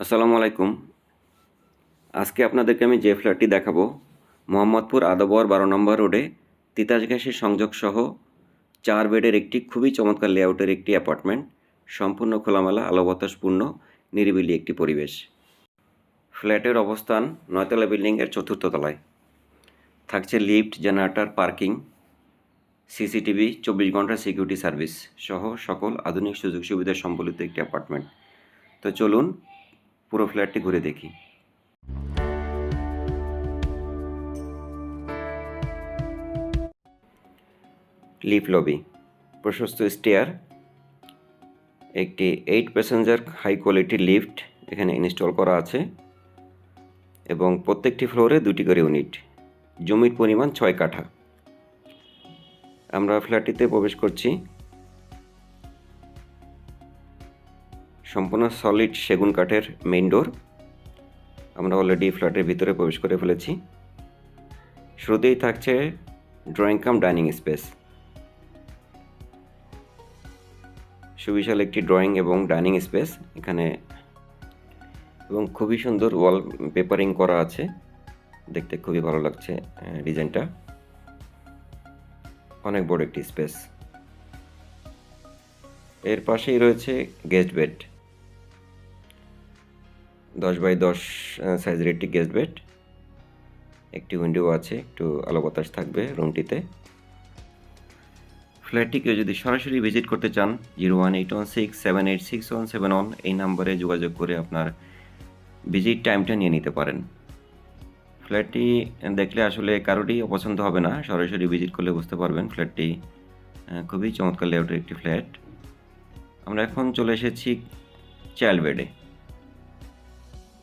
আসসালামু আলাইকুম। আজকে আপনাদেরকে আমি যে ফ্ল্যাটটি দেখাবো, মোহাম্মদপুর আদবর বারো নম্বর রোডে তিতাস গ্যাসের সংযোগ সহ চার বেডের একটি খুবই চমৎকার লেআউটের একটি অ্যাপার্টমেন্ট, সম্পূর্ণ খোলামেলা আলো বাতাসপূর্ণ নিরিবিলি একটি পরিবেশ। ফ্ল্যাটের অবস্থান নয়তলা বিল্ডিংয়ের চতুর্থ তলায়। থাকছে লিফট, জেনারেটর, পার্কিং, সিসিটিভি, চব্বিশ ঘণ্টা সিকিউরিটি সার্ভিস সহ সকল আধুনিক সুযোগ সুবিধা সম্বলিত একটি অ্যাপার্টমেন্ট। তো চলুন পুরো ফ্ল্যাটটি ঘুরে দেখি। লিফ লবি, প্রশস্ত স্টেয়ার, একটি এইট প্যাসেঞ্জার হাই কোয়ালিটির লিফট এখানে ইনস্টল করা আছে এবং প্রত্যেকটি ফ্লোরে দুটি করে ইউনিট, জমির পরিমাণ ছয় কাঠা। আমরা ফ্ল্যাটটিতে প্রবেশ করছি। সম্পূর্ণ সলিড সেগুন কাঠের মেইন ডোর আমরা অলরেডি ফ্ল্যাটের ভিতরে প্রবেশ করে ফেলেছি। শুরুতেই থাকছে ড্রয়িং কাম ডাইনিং স্পেস সুবিশাল একটি ড্রয়িং এবং ডাইনিং স্পেস এখানে। এবং খুবই সুন্দর ওয়াল পেপারিং করা আছে। দেখতে খুবই ভালো লাগছে ডিজাইনটা। অনেক বড় একটি স্পেস এর পাশেই রয়েছে গেস্ট বেড দশ বাই দশ সাইজের একটি গেস্ট বেড একটি উইন্ডো আছে, একটু আলো বাতাস থাকবে রুমটিতে ফ্ল্যাটটি কেউ যদি সরাসরি ভিজিট করতে চান zero one eight one six seven eight six one seven one এই নাম্বারে যোগাযোগ করে আপনার ভিজিট টাইমটা নিয়ে নিতে পারেন। ফ্ল্যাটটি দেখলে আসলে কারোরই অপছন্দ হবে না, সরাসরি ভিজিট করলে বুঝতে পারবেন ফ্ল্যাটটি খুবই চমৎকার লেআউটের একটি ফ্ল্যাট আমরা এখন চলে এসেছি চাইল্ড বেডে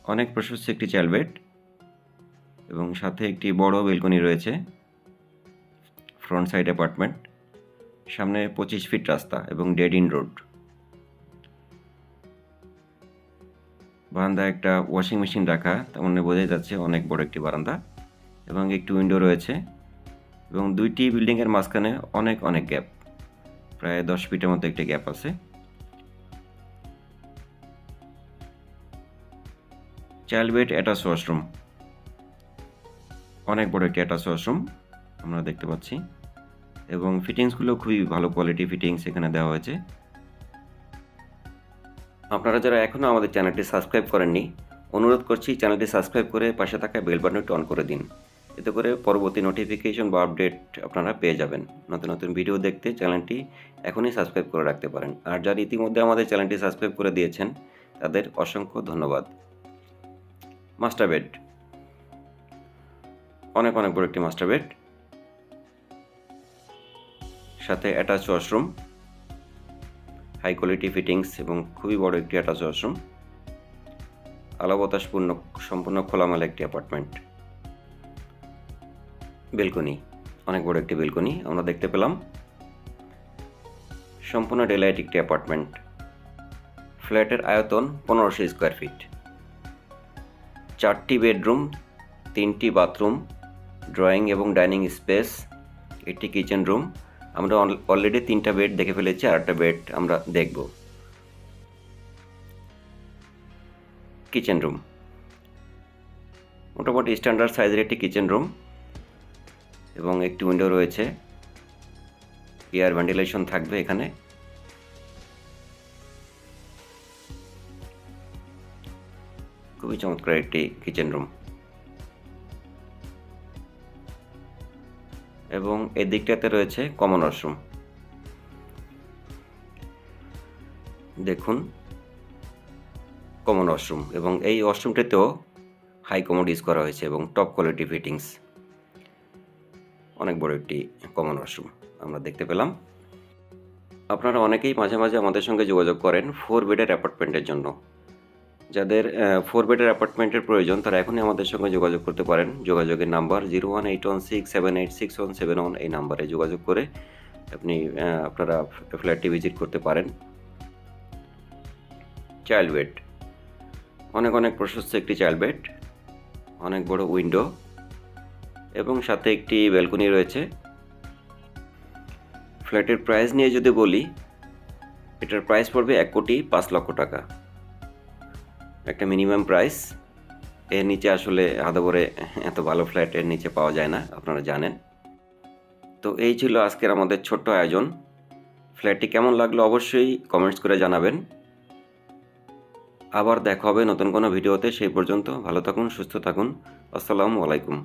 অনেক প্রশস্ত একটি চাইল্ড বেড এবং সাথে একটি বড় বেলকনি রয়েছে ফ্রন্ট সাইড অ্যাপার্টমেন্ট সামনে পঁচিশ ফিট রাস্তা এবং ডেড ইন রোড বারান্দা একটা ওয়াশিং মেশিন রাখা, তার মানে বোঝাই যাচ্ছে অনেক বড় একটি বারান্দা এবং একটি উইন্ডো রয়েছে এবং দুইটি বিল্ডিংয়ের মাঝখানে অনেক অনেক গ্যাপ প্রায় দশ ফিটের মতো একটি গ্যাপ আছে। চাইল্ড বেড অ্যাটাচ ওয়াশরুম অনেক বড় একটি অ্যাটাচ ওয়াশরুম আমরা দেখতে পাচ্ছি। এবং ফিটিংসগুলো খুবই ভালো কোয়ালিটি ফিটিংস এখানে দেওয়া হয়েছে। আপনারা যারা এখনও আমাদের চ্যানেলটি সাবস্ক্রাইব করেননি, অনুরোধ করছি চ্যানেলটি সাবস্ক্রাইব করে পাশে থাকা বেল বাটনটি অন করে দিন। এতে করে পরবর্তী নোটিফিকেশন বা আপডেট আপনারা পেয়ে যাবেন। নতুন নতুন ভিডিও দেখতে চ্যানেলটি এখনই সাবস্ক্রাইব করে রাখতে পারেন। আর যারা ইতিমধ্যে আমাদের চ্যানেলটি সাবস্ক্রাইব করে দিয়েছেন, তাদের অসংখ্য ধন্যবাদ। Master bed. অনেক অনেক বড় একটি মাস্টার বেড। সাথে attach washroom high quality fittings এবং খুবই বড় একটি অ্যাটাচ ওয়াশরুম আলো বাতাসপূর্ণ সম্পূর্ণ খোলামেলা একটি অ্যাপার্টমেন্ট বেলকনি, অনেক বড় একটি বেলকনি আমরা দেখতে পেলাম। সম্পূর্ণ ডেলাইট একটি অ্যাপার্টমেন্ট ফ্ল্যাটের আয়তন পনেরোশো স্কোয়ার ফিট চারটি বেডরুম, তিনটি বাথরুম, ড্রয়িং এবং ডাইনিং স্পেস, একটি কিচেন রুম। আমরা অলরেডি তিনটা বেড দেখে ফেলেছি আর একটা বেড আমরা দেখব। Kitchen room. মোটামুটি স্ট্যান্ডার্ড সাইজের একটি কিচেন রুম এবং একটি উইন্ডো রয়েছে। এয়ার ভেন্টিলেশন থাকবে এখানে। খুবই চমৎকার একটি কিচেন রুম এবং এই দিকটাতে রয়েছে কমন ওয়াশরুম দেখুন কমন ওয়াশরুম এবং এই ওয়াশরুমটিতেও হাই কমোড ইউজ করা হয়েছে এবং টপ কোয়ালিটি ফিটিংস অনেক বড় একটি কমন ওয়াশরুম আমরা দেখতে পেলাম। আপনারা অনেকেই মাঝে মাঝে আমাদের সঙ্গে যোগাযোগ করেন ফোর বেডের অ্যাপার্টমেন্টের জন্য। যাদের ফোর বেডের অ্যাপার্টমেন্টের প্রয়োজন, তারা এখনই আমাদের সঙ্গে যোগাযোগ করতে পারেন। যোগাযোগের number zero one eight one six seven eight six one seven one এই নাম্বারে যোগাযোগ করে আপনি আপনারা ফ্ল্যাটটি ভিজিট করতে পারেন। চাইল্ড বেড অনেক অনেক প্রশস্ত একটি চাইল্ড বেড অনেক বড় উইন্ডো এবং সাথে একটি ব্যালকনি রয়েছে। ফ্ল্যাটের প্রাইস নিয়ে যদি বলি, এটার প্রাইস পড়বে এক কোটি পাঁচ লক্ষ টাকা। একটা মিনিমাম প্রাইস এর নিচে আসলে আদবরে এত ভালো ফ্ল্যাট এর নিচে পাওয়া যায় না, আপনারা জানেন। তো এই ছিল আজকের আমাদের ছোট্ট আয়োজন। ফ্ল্যাটটি কেমন লাগল অবশ্যই কমেন্টস করে জানাবেন। আবার দেখা হবে নতুন কোনো ভিডিওতে, সেই পর্যন্ত ভালো থাকুন, সুস্থ থাকুন। আসসালামু আলাইকুম।